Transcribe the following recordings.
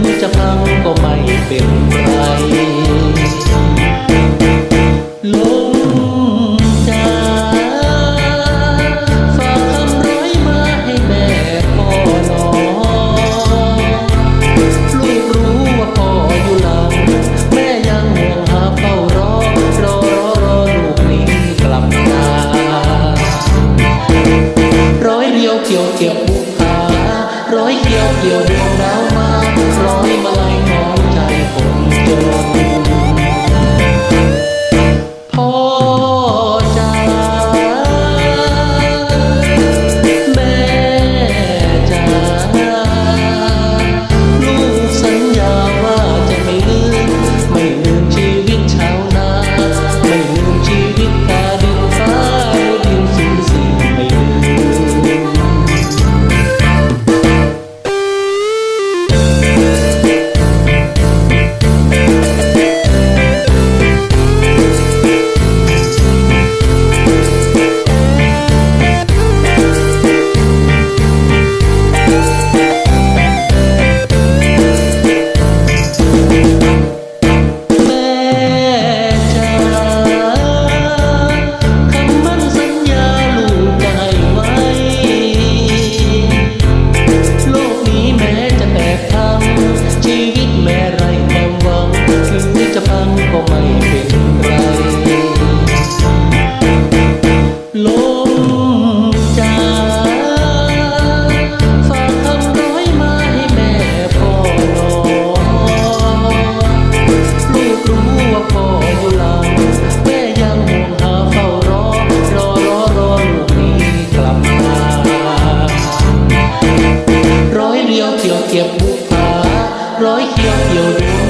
งจะพังก็ไม่เป็นไรลมจาฝากคำร้อยมาให้แม่พ่อหนอลูกรู้ว่าพ่ออยู่หลัง แม่ยังห่วงหาเฝ้ารอ รอรอรอลูกนี้กลับมาร้อยเดียวเกี่ยวเกี่ยวบุกขาร้อยเดียวเกี่ยวดวงดาว lonely, my lonely.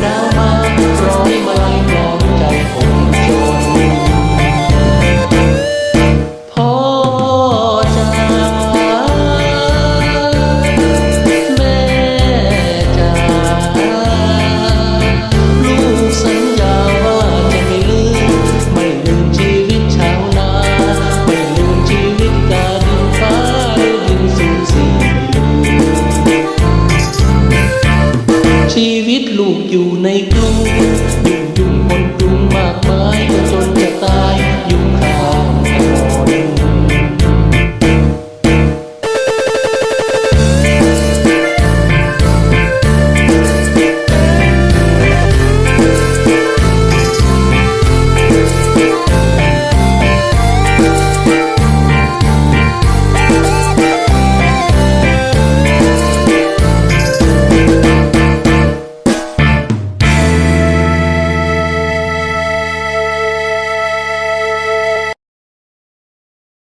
หนาวมาร้อยมาลายกลองใจผม อยู่ในตู้